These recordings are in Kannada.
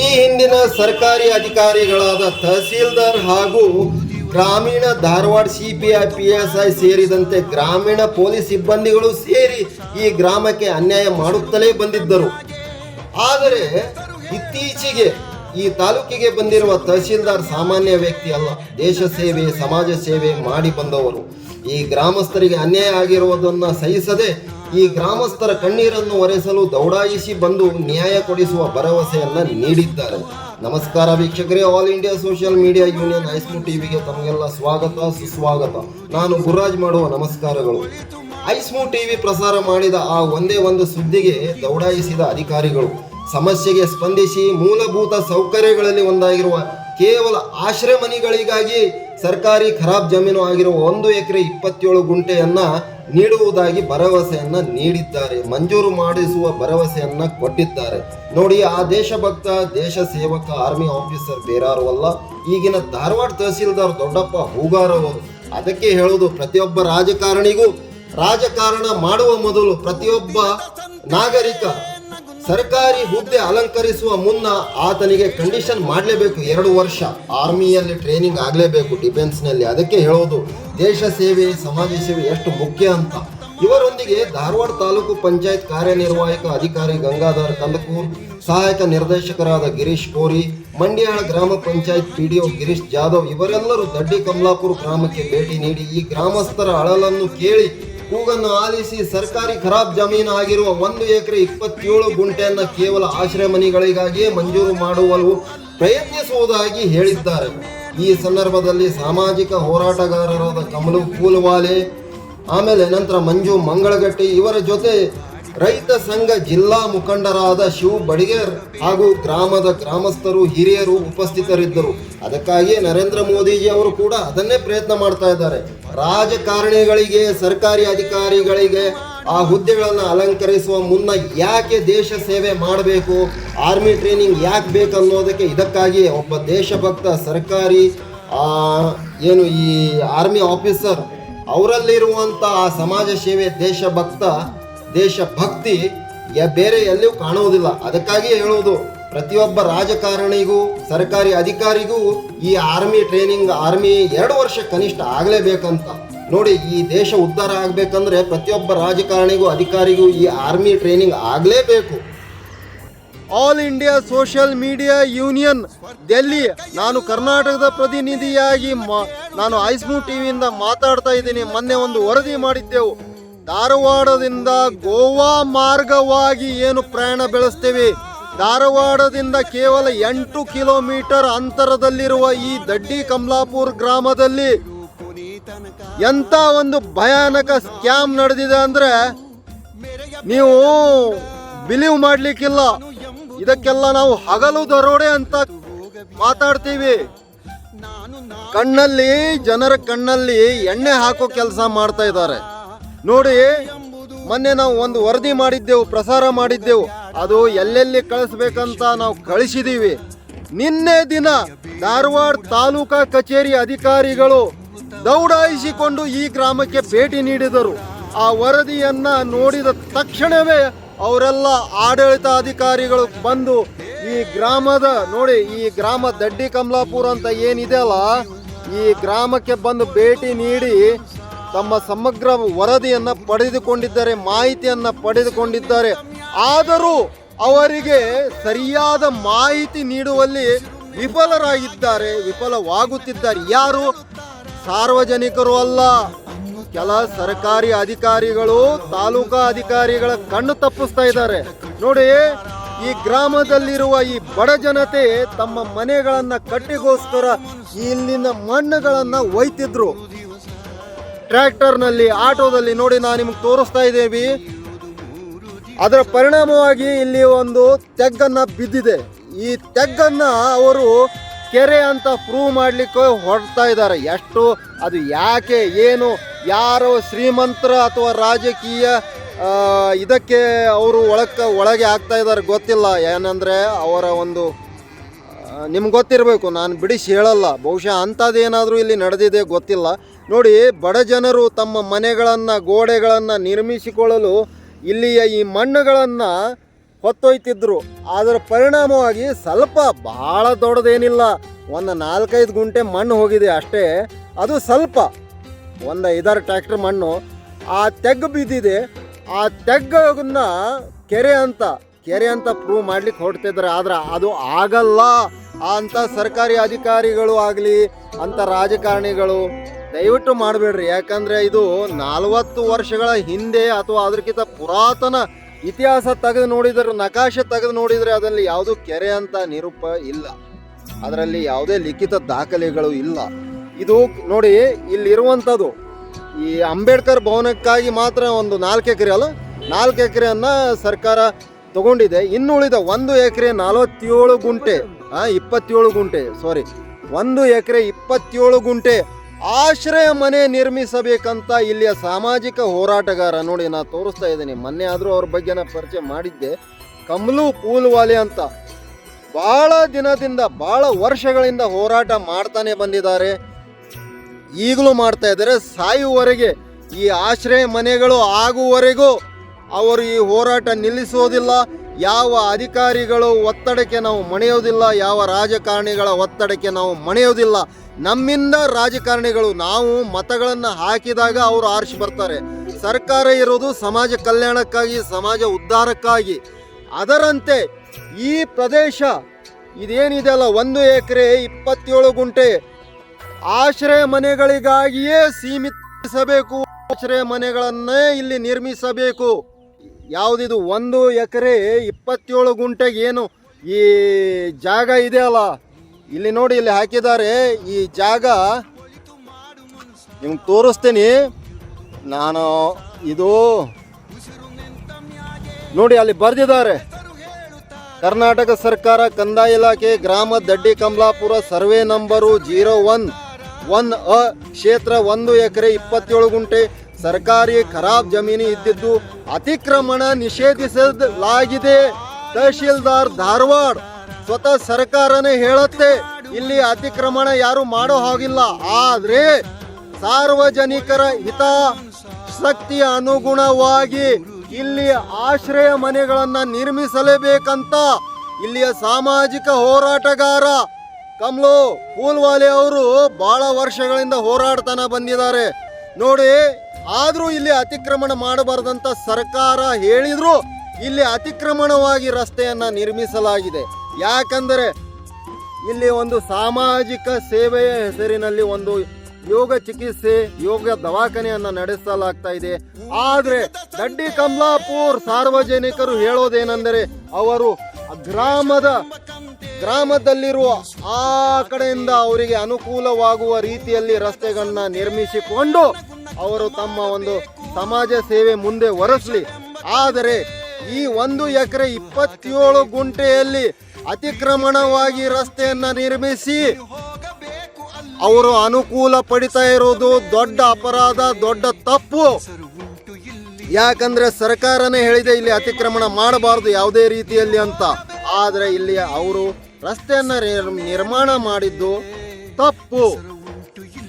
ಈ ಹಿಂದಿನ ಸರ್ಕಾರಿ ಅಧಿಕಾರಿಗಳಾದ ತಹಸೀಲ್ದಾರ್ ಹಾಗೂ ಗ್ರಾಮೀಣ ಧಾರವಾಡ ಸಿಪಿಐ ಐ ಸೇರಿದಂತೆ ಗ್ರಾಮೀಣ ಪೊಲೀಸ್ ಸಿಬ್ಬಂದಿಗಳು ಸೇರಿ ಈ ಗ್ರಾಮಕ್ಕೆ ಅನ್ಯಾಯ ಮಾಡುತ್ತಲೇ ಬಂದಿದ್ದರು. ಆದರೆ ಇತ್ತೀಚೆಗೆ ಈ ತಾಲೂಕಿಗೆ ಬಂದಿರುವ ತಹಸೀಲ್ದಾರ್ ಸಾಮಾನ್ಯ ವ್ಯಕ್ತಿ ಅಲ್ಲ, ದೇಶ ಸೇವೆ, ಸಮಾಜ ಸೇವೆ ಮಾಡಿ ಬಂದವರು. ಈ ಗ್ರಾಮಸ್ಥರಿಗೆ ಅನ್ಯಾಯ ಆಗಿರುವುದನ್ನು ಸಹಿಸದೆ ಈ ಗ್ರಾಮಸ್ಥರ ಕಣ್ಣೀರನ್ನು ಒರೆಸಲು ದೌಡಾಯಿಸಿ ಬಂದು ನ್ಯಾಯ ಕೊಡಿಸುವ ಭರವಸೆಯನ್ನ ನೀಡಿದ್ದಾರೆ. ನಮಸ್ಕಾರ ವೀಕ್ಷಕರೇ all India social media union ಐಸ್ಮು ಟಿವಿಗೆ ತಮಗೆಲ್ಲ ಸ್ವಾಗತ, ಸುಸ್ವಾಗತ. ನಾನು ಗುರುರಾಜ್ ಮಾಡುವ ನಮಸ್ಕಾರಗಳು. ಐಸ್ಮು ಟಿವಿ ಪ್ರಸಾರ ಮಾಡಿದ ಆ ಒಂದೇ ಒಂದು ಸುದ್ದಿಗೆ ದೌಡಾಯಿಸಿದ ಅಧಿಕಾರಿಗಳು, ಸಮಸ್ಯೆಗೆ ಸ್ಪಂದಿಸಿ ಮೂಲಭೂತ ಸೌಕರ್ಯಗಳಲ್ಲಿ ಒಂದಾಗಿರುವ ಕೇವಲ ಆಶ್ರಯ ಮನೆಗಳಿಗಾಗಿ ಸರ್ಕಾರಿ ಖರಾಬ್ ಜಮೀನು ಆಗಿರುವ ಒಂದು ಎಕರೆ ಇಪ್ಪತ್ತೇಳು ಗುಂಟೆಯನ್ನ ನೀಡುವುದಾಗಿ ಭರವಸೆಯನ್ನ ನೀಡಿದ್ದಾರೆ. ಮಂಜೂರು ಮಾಡಿಸುವ ಭರವಸೆಯನ್ನ ಕೊಟ್ಟಿದ್ದಾರೆ. ನೋಡಿ, ಆ ದೇಶಭಕ್ತ, ದೇಶ ಸೇವಕ, ಆರ್ಮಿ ಆಫೀಸರ್ ಬೇರಾರು ಅಲ್ಲ. ಈಗಿನ ಧಾರವಾಡ ತಹಸೀಲ್ದಾರ್ ದೊಡ್ಡಪ್ಪ ಹೂಗಾರವರು ಅದಕ್ಕೆ ಹೇಳುವುದು, ಪ್ರತಿಯೊಬ್ಬ ರಾಜಕಾರಣಿಗೂ ರಾಜಕಾರಣ ಮಾಡುವ ಮೊದಲು ಪ್ರತಿಯೊಬ್ಬ ನಾಗರಿಕ ಸರ್ಕಾರಿ ಹುದ್ದೆ ಅಲಂಕರಿಸುವ ಮುನ್ನ ಆತನಿಗೆ ಕಂಡೀಷನ್ ಮಾಡಲೇಬೇಕು ಎರಡು ವರ್ಷ. ಆರ್ಮಿಯಲ್ಲಿ ಟ್ರೈನಿಂಗ್ ಆಗಲೇಬೇಕು ಡಿಫೆನ್ಸ್ನಲ್ಲಿ ಅದಕ್ಕೆ ಹೇಳೋದು, ದೇಶ ಸೇವೆ, ಸಮಾಜ ಸೇವೆ ಎಷ್ಟು ಮುಖ್ಯ ಅಂತ. ಇವರೊಂದಿಗೆ ಧಾರವಾಡ ತಾಲೂಕು ಪಂಚಾಯತ್ ಕಾರ್ಯನಿರ್ವಾಹಕ ಅಧಿಕಾರಿ ಗಂಗಾಧರ್ ಕಂದಕೂರ್, ಸಹಾಯಕ ನಿರ್ದೇಶಕರಾದ ಗಿರೀಶ್ ಕೋರಿ, ಮಂಡ್ಯಾಳ ಗ್ರಾಮ ಪಂಚಾಯತ್ ಪಿಡಿಒ ಗಿರೀಶ್ ಜಾಧವ್, ಇವರೆಲ್ಲರೂ ದಡ್ಡಿ ಕಮಲಾಪುರ ಗ್ರಾಮಕ್ಕೆ ಭೇಟಿ ನೀಡಿ ಈ ಗ್ರಾಮಸ್ಥರ ಅಳಲನ್ನು ಕೇಳಿ ಕೂಗನ್ನು ಆಲಿಸಿ ಸರ್ಕಾರಿ ಖರಾಬ್ ಜಮೀನು ಆಗಿರುವ ಒಂದು ಎಕರೆ ಇಪ್ಪತ್ತೇಳು ಗುಂಟೆಯನ್ನು ಕೇವಲ ಆಶ್ರಯ ಮನೆಗಳಿಗಾಗಿಯೇ ಮಂಜೂರು ಮಾಡುವಲು ಪ್ರಯತ್ನಿಸುವುದಾಗಿ ಹೇಳಿದ್ದಾರೆ. ಈ ಸಂದರ್ಭದಲ್ಲಿ ಸಾಮಾಜಿಕ ಹೋರಾಟಗಾರರಾದ ಕಮಲು ಕೂಲ್ವಾಲೆ, ಆಮೇಲೆ ನಂತರ ಮಂಜು ಮಂಗಳಗಟ್ಟಿ ಇವರ ಜೊತೆ ರೈತ ಸಂಘ ಜಿಲ್ಲಾ ಮುಖಂಡರಾದ ಶಿವ ಬಡಿಗೇರ್ ಹಾಗೂ ಗ್ರಾಮದ ಗ್ರಾಮಸ್ಥರು, ಹಿರಿಯರು ಉಪಸ್ಥಿತರಿದ್ದರು. ಅದಕ್ಕಾಗಿಯೇ ನರೇಂದ್ರ ಮೋದಿಜಿ ಅವರು ಕೂಡ ಅದನ್ನೇ ಪ್ರಯತ್ನ ಮಾಡ್ತಾ ಇದ್ದಾರೆ. ರಾಜಕಾರಣಿಗಳಿಗೆ, ಸರ್ಕಾರಿ ಅಧಿಕಾರಿಗಳಿಗೆ ಆ ಹುದ್ದೆಗಳನ್ನು ಅಲಂಕರಿಸುವ ಮುನ್ನ ಯಾಕೆ ದೇಶ ಸೇವೆ ಮಾಡಬೇಕು, ಆರ್ಮಿ ಟ್ರೈನಿಂಗ್ ಯಾಕೆ ಬೇಕನ್ನೋದಕ್ಕೆ ಇದಕ್ಕಾಗಿ ಒಬ್ಬ ದೇಶಭಕ್ತ ಸರ್ಕಾರಿ ಏನು ಈ ಆರ್ಮಿ ಆಫೀಸರ್ ಅವರಲ್ಲಿರುವಂಥ ಆ ಸಮಾಜ ಸೇವೆ ದೇಶಭಕ್ತ, ದೇಶಭಕ್ತಿ ಬೇರೆ ಎಲ್ಲಿಯೂ ಕಾಣುವುದಿಲ್ಲ. ಅದಕ್ಕಾಗಿ ಹೇಳುವುದು ಪ್ರತಿಯೊಬ್ಬ ರಾಜಕಾರಣಿಗೂ, ಸರ್ಕಾರಿ ಅಧಿಕಾರಿಗೂ ಈ ಆರ್ಮಿ ಟ್ರೈನಿಂಗ್, ಆರ್ಮಿ ಎರಡು ವರ್ಷ ಕನಿಷ್ಠ ಆಗಲೇಬೇಕಂತ. ನೋಡಿ, ಈ ದೇಶ ಉದ್ಧಾರ ಆಗಬೇಕಂದ್ರೆ ಪ್ರತಿಯೊಬ್ಬ ರಾಜಕಾರಣಿಗೂ, ಅಧಿಕಾರಿಗೂ ಈ ಆರ್ಮಿ ಟ್ರೈನಿಂಗ್ ಆಗಲೇಬೇಕು. All India social media union Delhi ನಾನು ಕರ್ನಾಟಕದ ಪ್ರತಿನಿಧಿಯಾಗಿ ನಾನು ಐಸ್ಮು ಟಿವಿಯಿಂದ ಮಾತಾಡ್ತಾ ಇದ್ದೀನಿ. ಮೊನ್ನೆ ಒಂದು ವರದಿ ಮಾಡಿದ್ದೆವು. ಧಾರವಾಡದಿಂದ ಗೋವಾ ಮಾರ್ಗವಾಗಿ ಏನು ಪ್ರಯಾಣ ಬೆಳೆಸ್ತೇವೆ? ಧಾರವಾಡದಿಂದ ಕೇವಲ ಎಂಟು ಕಿಲೋಮೀಟರ್ ಅಂತರದಲ್ಲಿರುವ ಈ ದಡ್ಡಿ ಕಮಲಾಪುರ್ ಗ್ರಾಮದಲ್ಲಿ ಎಂತ ಒಂದು ಭಯಾನಕ ಸ್ಕ್ಯಾಮ್ ನಡೆದಿದೆ ಅಂದ್ರೆ ನೀವು ಬಿಲೀವ್ ಮಾಡ್ಲಿಕ್ಕಿಲ್ಲ. ಇದಕ್ಕೆಲ್ಲ ನಾವು ಹಗಲು ದರೋಡೆ ಅಂತ ಮಾತಾಡ್ತೀವಿ. ಕಣ್ಣಲ್ಲಿ, ಜನರ ಕಣ್ಣಲ್ಲಿ ಎಣ್ಣೆ ಹಾಕೋ ಕೆಲಸ ಮಾಡ್ತಾ ಇದ್ದಾರೆ. ನೋಡಿ, ಮೊನ್ನೆ ನಾವು ಒಂದು ವರದಿ ಮಾಡಿದ್ದೆವು, ಪ್ರಸಾರ ಮಾಡಿದ್ದೆವು. ಅದು ಎಲ್ಲೆಲ್ಲಿ ಕಳಿಸ್ಬೇಕಂತ ನಾವು ಕಳಿಸಿದೀವಿ. ನಿನ್ನೆ ದಿನ ಧಾರವಾಡ ತಾಲೂಕಾ ಕಚೇರಿ ಅಧಿಕಾರಿಗಳು ದೌಡಾಯಿಸಿಕೊಂಡು ಈ ಗ್ರಾಮಕ್ಕೆ ಭೇಟಿ ನೀಡಿದರು. ಆ ವರದಿಯನ್ನ ನೋಡಿದ ತಕ್ಷಣವೇ ಅವರೆಲ್ಲ ಆಡಳಿತ ಅಧಿಕಾರಿಗಳು ಬಂದು ಈ ಗ್ರಾಮದ ನೋಡಿ, ಈ ಗ್ರಾಮ ದಡ್ಡಿ ಕಮಲಾಪುರ ಅಂತ ಏನಿದೆ ಅಲ್ಲ, ಈ ಗ್ರಾಮಕ್ಕೆ ಬಂದು ಭೇಟಿ ನೀಡಿ ತಮ್ಮ ಸಮಗ್ರ ವರದಿಯನ್ನ ಪಡೆದುಕೊಂಡಿದ್ದಾರೆ, ಮಾಹಿತಿಯನ್ನ ಪಡೆದುಕೊಂಡಿದ್ದಾರೆ. ಆದರೂ ಅವರಿಗೆ ಸರಿಯಾದ ಮಾಹಿತಿ ನೀಡುವಲ್ಲಿ ವಿಫಲರಾಗಿದ್ದಾರೆ, ವಿಫಲವಾಗುತ್ತಿದ್ದಾರೆ. ಯಾರು? ಸಾರ್ವಜನಿಕರು ಅಲ್ಲ. ಕೆಲ ಸರ್ಕಾರಿ ಅಧಿಕಾರಿಗಳು, ತಾಲೂಕಾ ಅಧಿಕಾರಿಗಳ ಕಣ್ಣು ತಪ್ಪಿಸ್ತಾ ಇದ್ದಾರೆ. ನೋಡಿ, ಈ ಗ್ರಾಮದಲ್ಲಿರುವ ಈ ಬಡ ಜನತೆ ತಮ್ಮ ಮನೆಗಳನ್ನ ಕಟ್ಟಿಗೋಸ್ಕರ ಇಲ್ಲಿನ ಮಣ್ಣುಗಳನ್ನ ಒಯ್ತಿದ್ರು. ಟ್ರ್ಯಾಕ್ಟರ್ನಲ್ಲಿ, ಆಟೋದಲ್ಲಿ ನೋಡಿ, ನಾನು ನಿಮ್ಗೆ ತೋರಿಸ್ತಾ ಇದ್ದೇವೆ ಅದರ ಪರಿಣಾಮವಾಗಿ ಇಲ್ಲಿ ಒಂದು ತೆಗ್ಗನ್ನ ಬಿದ್ದಿದೆ. ಈ ತೆಗ್ಗನ್ನ ಅವರು ಕೆರೆ ಅಂತ ಪ್ರೂವ್ ಮಾಡ್ಲಿಕ್ಕೆ ಹೊರಡ್ತಾ ಇದ್ದಾರೆ. ಎಷ್ಟು, ಅದು ಯಾಕೆ, ಏನು, ಯಾರು ಶ್ರೀಮಂತರ ಅಥವಾ ರಾಜಕೀಯ ಇದಕ್ಕೆ ಅವರು ಒಳಕ್ಕೆ, ಒಳಗೆ ಆಗ್ತಾ ಇದ್ದಾರೆ ಗೊತ್ತಿಲ್ಲ. ಏನಂದ್ರೆ ಅವರ ಒಂದು ನಿಮ್ಗೆ ಗೊತ್ತಿರಬೇಕು, ನಾನು ಬಿಡಿಸಿ ಹೇಳಲ್ಲ. ಬಹುಶಃ ಅಂಥದ್ದೇನಾದರೂ ಇಲ್ಲಿ ನಡೆದಿದೆ, ಗೊತ್ತಿಲ್ಲ. ನೋಡಿ, ಬಡ ಜನರು ತಮ್ಮ ಮನೆಗಳನ್ನು, ಗೋಡೆಗಳನ್ನು ನಿರ್ಮಿಸಿಕೊಳ್ಳಲು ಇಲ್ಲಿಯ ಈ ಮಣ್ಣುಗಳನ್ನು ಹೊತ್ತೊಯ್ತಿದ್ರು. ಅದರ ಪರಿಣಾಮವಾಗಿ ಸ್ವಲ್ಪ ಬಹಳ ದೊಡ್ಡದೇನಿಲ್ಲ. ಒಂದು ನಾಲ್ಕೈದು ಗುಂಟೆ ಮಣ್ಣು ಹೋಗಿದೆ ಅಷ್ಟೇ. ಅದು ಸ್ವಲ್ಪ, ಒಂದು ಐದಾರು ಟ್ರ್ಯಾಕ್ಟರ್ ಮಣ್ಣು. ಆ ತೆಗ್ಗು ಬಿದ್ದಿದೆ. ಆ ತೆಗ್ಗನ್ನ ಕೆರೆ ಅಂತ ಕೆರೆ ಅಂತ ಪ್ರೂವ್ ಮಾಡ್ಲಿಕ್ಕೆ ಹೊರಡ್ತಿದ್ದಾರೆ ಆದ್ರೆ ಅದು ಆಗಲ್ಲ ಅಂತ ಸರ್ಕಾರಿ ಅಧಿಕಾರಿಗಳು ಆಗಲಿ, ಅಂತ ರಾಜಕಾರಣಿಗಳು ದಯವಿಟ್ಟು ಮಾಡಬೇಡ್ರಿ. ಯಾಕಂದ್ರೆ ಇದು ನಲವತ್ತು ವರ್ಷಗಳ ಹಿಂದೆ ಅಥವಾ ಅದಕ್ಕಿಂತ ಪುರಾತನ ಇತಿಹಾಸ ತೆಗೆದು ನೋಡಿದ್ರೆ, ನಕಾಶೆ ತೆಗೆದು ನೋಡಿದ್ರೆ ಅದರಲ್ಲಿ ಯಾವುದು ಕೆರೆ ಅಂತ ನಿರೂಪ ಇಲ್ಲ. ಅದರಲ್ಲಿ ಯಾವುದೇ ಲಿಖಿತ ದಾಖಲೆಗಳು ಇಲ್ಲ. ಇದು ನೋಡಿ, ಇಲ್ಲಿರುವಂಥದ್ದು ಈ ಅಂಬೇಡ್ಕರ್ ಭವನಕ್ಕಾಗಿ ಮಾತ್ರ ಒಂದು ನಾಲ್ಕು ಎಕರೆ ಅಲ್ಲ, ನಾಲ್ಕು ಎಕರೆಯನ್ನು ಸರ್ಕಾರ ತಗೊಂಡಿದೆ. ಇನ್ನು ಉಳಿದ ಒಂದು ಎಕರೆ ನಲವತ್ತೇಳು ಗುಂಟೆ ಇಪ್ಪತ್ತೇಳು ಗುಂಟೆ ಸಾರಿ ಒಂದು ಎಕರೆ ಇಪ್ಪತ್ತೇಳು ಗುಂಟೆ ಆಶ್ರಯ ಮನೆ ನಿರ್ಮಿಸಬೇಕಂತ ಇಲ್ಲಿಯ ಸಾಮಾಜಿಕ ಹೋರಾಟಗಾರ ನೋಡಿ ನಾನು ತೋರಿಸ್ತಾ ಇದ್ದೀನಿ. ಮೊನ್ನೆ ಆದರೂ ಅವ್ರ ಬಗ್ಗೆ ನಾ ಪರಿಚಯ ಮಾಡಿದ್ದೆ. ಕಮಲು ಪೂಲ್ವಾಲೆ ಅಂತ. ಬಹಳ ದಿನದಿಂದ ಬಹಳ ವರ್ಷಗಳಿಂದ ಹೋರಾಟ ಮಾಡ್ತಾನೆ ಬಂದಿದ್ದಾರೆ. ಈಗಲೂ ಮಾಡ್ತಾ ಇದ್ದಾರೆ. ಸಾಯುವವರೆಗೆ ಈ ಆಶ್ರಯ ಮನೆಗಳು ಆಗುವವರೆಗೂ ಅವರು ಈ ಹೋರಾಟ ನಿಲ್ಲಿಸೋದಿಲ್ಲ. ಯಾವ ಅಧಿಕಾರಿಗಳು ಒತ್ತಡಕ್ಕೆ ನಾವು ಮಣಿಯೋದಿಲ್ಲ, ಯಾವ ರಾಜಕಾರಣಿಗಳ ಒತ್ತಡಕ್ಕೆ ನಾವು ಮಣಿಯೋದಿಲ್ಲ, ನಮ್ಮಿಂದ ರಾಜಕಾರಣಿಗಳು, ನಾವು ಮತಗಳನ್ನು ಹಾಕಿದಾಗ ಅವರು ಆರಿಸಿ ಬರ್ತಾರೆ. ಸರ್ಕಾರ ಇರೋದು ಸಮಾಜ ಕಲ್ಯಾಣಕ್ಕಾಗಿ, ಸಮಾಜ ಉದ್ಧಾರಕ್ಕಾಗಿ. ಅದರಂತೆ ಈ ಪ್ರದೇಶ ಇದೇನಿದೆ ಅಲ್ಲ, ಒಂದು ಎಕರೆ ಇಪ್ಪತ್ತೇಳು ಗುಂಟೆ. ಆಶ್ರಯ ಮನೆಗಳಿಗಾಗಿಯೇ ಸೀಮಿತಿಸಬೇಕು ಆಶ್ರಯ ಮನೆಗಳನ್ನೇ ಇಲ್ಲಿ ನಿರ್ಮಿಸಬೇಕು. ಯಾವುದಿದು ಒಂದು ಎಕರೆ ಇಪ್ಪತ್ತೇಳು ಗುಂಟೆಗೆ ಏನು ಈ ಜಾಗ ಇದೆ ಅಲ್ಲ? ಇಲ್ಲಿ ನೋಡಿ, ಇಲ್ಲಿ ಹಾಕಿದ್ದಾರೆ. ಈ ಜಾಗ ನಿಮ್ಗೆ ತೋರಿಸ್ತೀನಿ. ನಾನು ಇದು ನೋಡಿ, ಅಲ್ಲಿ ಬರೆದಿದ್ದಾರೆ. ಕರ್ನಾಟಕ ಸರ್ಕಾರ, ಕಂದಾಯ ಇಲಾಖೆ, ಗ್ರಾಮ Daddi Kamalapur, survey number zero one one ಅ ಕ್ಷೇತ್ರ ಒಂದು ಎಕರೆ ಇಪ್ಪತ್ತೇಳು ಗುಂಟೆ ಸರ್ಕಾರಿ ಖರಾಬ್ ಜಮೀನು ಇದ್ದಿದ್ದು ಅತಿಕ್ರಮಣ ನಿಷೇಧಿಸಲಾಗಿದೆ. ತಹಶೀಲ್ದಾರ್ ಧಾರವಾಡ ಸ್ವತಃ ಸರ್ಕಾರನೇ ಹೇಳುತ್ತೆ, ಇಲ್ಲಿ ಅತಿಕ್ರಮಣ ಯಾರು ಮಾಡೋ ಹಾಗಿಲ್ಲ. ಆದ್ರೆ ಸಾರ್ವಜನಿಕರ ಹಿತಾಸಕ್ತಿಯ ಅನುಗುಣವಾಗಿ ಇಲ್ಲಿ ಆಶ್ರಯ ಮನೆಗಳನ್ನ ನಿರ್ಮಿಸಲೇಬೇಕಂತ ಇಲ್ಲಿಯ ಸಾಮಾಜಿಕ ಹೋರಾಟಗಾರ ಕಮಲು ಪೂಲ್ವಾಲೆ ಅವರು ಬಹಳ ವರ್ಷಗಳಿಂದ ಹೋರಾಡ್ತಾನ ಬಂದಿದ್ದಾರೆ. ನೋಡಿ ಆದ್ರೂ ಇಲ್ಲಿ ಅತಿಕ್ರಮಣ ಮಾಡಬಾರ್ದಂತ ಸರ್ಕಾರ ಹೇಳಿದ್ರು ಇಲ್ಲಿ ಅತಿಕ್ರಮಣವಾಗಿ ರಸ್ತೆಯನ್ನ ನಿರ್ಮಿಸಲಾಗಿದೆ. ಯಾಕಂದರೆ ಇಲ್ಲಿ ಒಂದು ಸಾಮಾಜಿಕ ಸೇವೆಯ ಹೆಸರಿನಲ್ಲಿ ಒಂದು ಯೋಗ ಚಿಕಿತ್ಸೆ, ಯೋಗ ದವಾಖಾನೆಯನ್ನ ನಡೆಸಲಾಗ್ತಾ ಇದೆ. ಆದ್ರೆ ದಡ್ಡಿ ಕಮಲಾಪುರ್ ಸಾರ್ವಜನಿಕರು ಹೇಳೋದೇನೆಂದರೆ ಅವರು ಗ್ರಾಮದ ಗ್ರಾಮದಲ್ಲಿರುವ ಆ ಕಡೆಯಿಂದ ಅವರಿಗೆ ಅನುಕೂಲವಾಗುವ ರೀತಿಯಲ್ಲಿ ರಸ್ತೆಗಳನ್ನ ನಿರ್ಮಿಸಿಕೊಂಡು ಅವರು ತಮ್ಮ ಒಂದು ಸಮಾಜ ಸೇವೆ ಮುಂದೆ ಒರೆಸಲಿ. ಆದರೆ ಈ ಒಂದು ಎಕರೆ ಇಪ್ಪತ್ತೇಳು ಗುಂಟೆಯಲ್ಲಿ ಅತಿಕ್ರಮಣವಾಗಿ ರಸ್ತೆಯನ್ನು ನಿರ್ಮಿಸಿ ಅವರು ಅನುಕೂಲ ಪಡಿತಾ ಇರೋದು ದೊಡ್ಡ ಅಪರಾಧ, ದೊಡ್ಡ ತಪ್ಪು. ಯಾಕಂದ್ರೆ ಸರ್ಕಾರನೇ ಹೇಳಿದೆ ಇಲ್ಲಿ ಅತಿಕ್ರಮಣ ಮಾಡಬಾರದು ಯಾವುದೇ ರೀತಿಯಲ್ಲಿ ಅಂತ. ಆದರೆ ಇಲ್ಲಿ ಅವರು ರಸ್ತೆಯನ್ನು ನಿರ್- ನಿರ್ಮಾಣ ಮಾಡಿದ್ದು ತಪ್ಪು.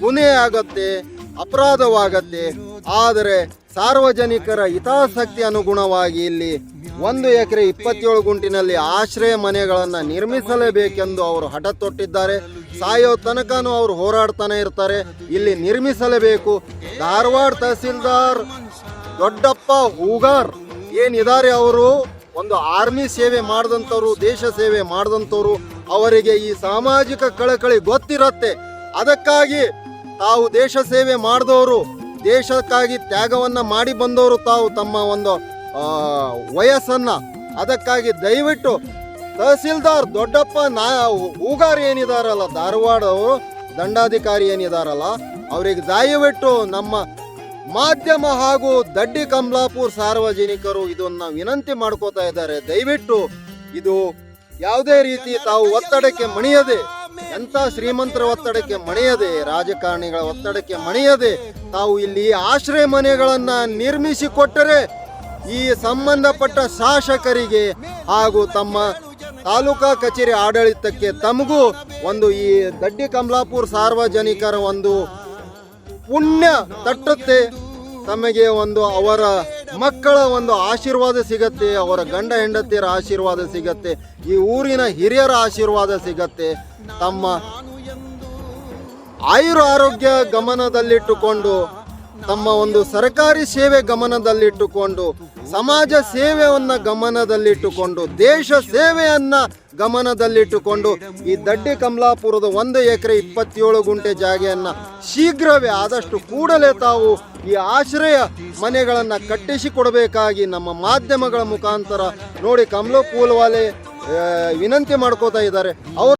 ಗುನೆ ಆಗತ್ತೆ. ಅಪರಾಧವಾಗತ್ತೆ. ಆದರೆ ಸಾರ್ವಜನಿಕರ ಹಿತಾಸಕ್ತಿ ಅನುಗುಣವಾಗಿ ಇಲ್ಲಿ ಒಂದು ಎಕರೆ ಇಪ್ಪತ್ತೇಳು ಗುಂಟಿನಲ್ಲಿ ಆಶ್ರಯ ಮನೆಗಳನ್ನು ನಿರ್ಮಿಸಲೇಬೇಕೆಂದು ಅವರು ಹಠ ತೊಟ್ಟಿದ್ದಾರೆ ಸಾಯೋ ತನಕನೂ ಅವರು ಹೋರಾಡ್ತಾನೆ ಇರ್ತಾರೆ. ಇಲ್ಲಿ ನಿರ್ಮಿಸಲೇಬೇಕು. ಧಾರವಾಡ ತಹಸೀಲ್ದಾರ್ ದೊಡ್ಡಪ್ಪ ಹೂಗಾರ್ ಏನಿದ್ದಾರೆ ಅವರು? ಒಂದು ಆರ್ಮಿ ಸೇವೆ ಮಾಡಿದಂಥವ್ರು, ದೇಶ ಸೇವೆ ಮಾಡಿದಂಥವ್ರು. ಅವರಿಗೆ ಈ ಸಾಮಾಜಿಕ ಕಳಕಳಿ ಗೊತ್ತಿರತ್ತೆ. ಅದಕ್ಕಾಗಿ ತಾವು ದೇಶ ಸೇವೆ ಮಾಡಿದವರು, ದೇಶಕ್ಕಾಗಿ ತ್ಯಾಗವನ್ನ ಮಾಡಿ ಬಂದವರು ತಾವು ತಮ್ಮ ಒಂದು ವಯಸ್ಸನ್ನು. ಅದಕ್ಕಾಗಿ ದಯವಿಟ್ಟು ತಹಸೀಲ್ದಾರ್ ದೊಡ್ಡಪ್ಪ ನಾ ಏನಿದಾರಲ್ಲ ಧಾರವಾಡದವರು ದಂಡಾಧಿಕಾರಿ ಏನಿದಾರಲ್ಲ, ಅವರಿಗೆ ದಯವಿಟ್ಟು ನಮ್ಮ ಮಾಧ್ಯಮ ಹಾಗೂ ದಡ್ಡಿ ಕಮಲಾಪುರ್ ಸಾರ್ವಜನಿಕರು ಇದನ್ನ ವಿನಂತಿ ಮಾಡ್ಕೋತಾ ಇದ್ದಾರೆ. ದಯವಿಟ್ಟು ಇದು ಯಾವುದೇ ರೀತಿ ತಾವು ಒತ್ತಡಕ್ಕೆ ಮಣಿಯದೆ ಎಂತ ಶ್ರೀಮಂತರ ಒತ್ತಡಕ್ಕೆ ಮಣಿಯದೆ, ರಾಜಕಾರಣಿಗಳ ಒತ್ತಡಕ್ಕೆ ಮಣಿಯದೆ, ತಾವು ಇಲ್ಲಿ ಆಶ್ರಯ ಮನೆಗಳನ್ನ ನಿರ್ಮಿಸಿ ಕೊಟ್ಟರೆ ಈ ಸಂಬಂಧಪಟ್ಟ ಶಾಸಕರಿಗೆ ಹಾಗೂ ತಮ್ಮ ತಾಲೂಕಾ ಕಚೇರಿ ಆಡಳಿತಕ್ಕೆ ತಮಗೂ ಒಂದು ಈ ದಡ್ಡಿ ಕಮಲಾಪುರ ಸಾರ್ವಜನಿಕರ ಒಂದು ಪುಣ್ಯ ತಟ್ಟುತ್ತೆ. ತಮಗೆ ಒಂದು ಅವರ ಮಕ್ಕಳ ಒಂದು ಆಶೀರ್ವಾದ ಸಿಗತ್ತೆ, ಅವರ ಗಂಡ ಹೆಂಡತಿಯರ ಆಶೀರ್ವಾದ ಸಿಗತ್ತೆ, ಈ ಊರಿನ ಹಿರಿಯರ ಆಶೀರ್ವಾದ ಸಿಗತ್ತೆ. ತಮ್ಮ ಆಯುರ ಆರೋಗ್ಯ ಗಮನದಲ್ಲಿಟ್ಟುಕೊಂಡು ತಮ್ಮ ಒಂದು ಸರ್ಕಾರಿ ಸೇವೆ ಗಮನದಲ್ಲಿಟ್ಟುಕೊಂಡು, ಸಮಾಜ ಸೇವೆಯನ್ನ ಗಮನದಲ್ಲಿಟ್ಟುಕೊಂಡು, ದೇಶ ಸೇವೆಯನ್ನ ಗಮನದಲ್ಲಿಟ್ಟುಕೊಂಡು ಈ ದಡ್ಡಿ ಕಮಲಾಪುರದ ಒಂದು ಎಕರೆ ಇಪ್ಪತ್ತೇಳು ಗುಂಟೆ ಜಾಗೆಯನ್ನ ಶೀಘ್ರವೇ ಆದಷ್ಟು ಕೂಡಲೇ ತಾವು ಈ ಆಶ್ರಯ ಮನೆಗಳನ್ನು ಕಟ್ಟಿಸಿಕೊಡಬೇಕಾಗಿ ನಮ್ಮ ಮಾಧ್ಯಮಗಳ ಮುಖಾಂತರ ನೋಡಿ ಕಮಲೋ ಪೂಲ್ವಾಲೆ ವಿನಂತಿ ಮಾಡ್ಕೋತಾ ಇದ್ದಾರೆ. ಅವರು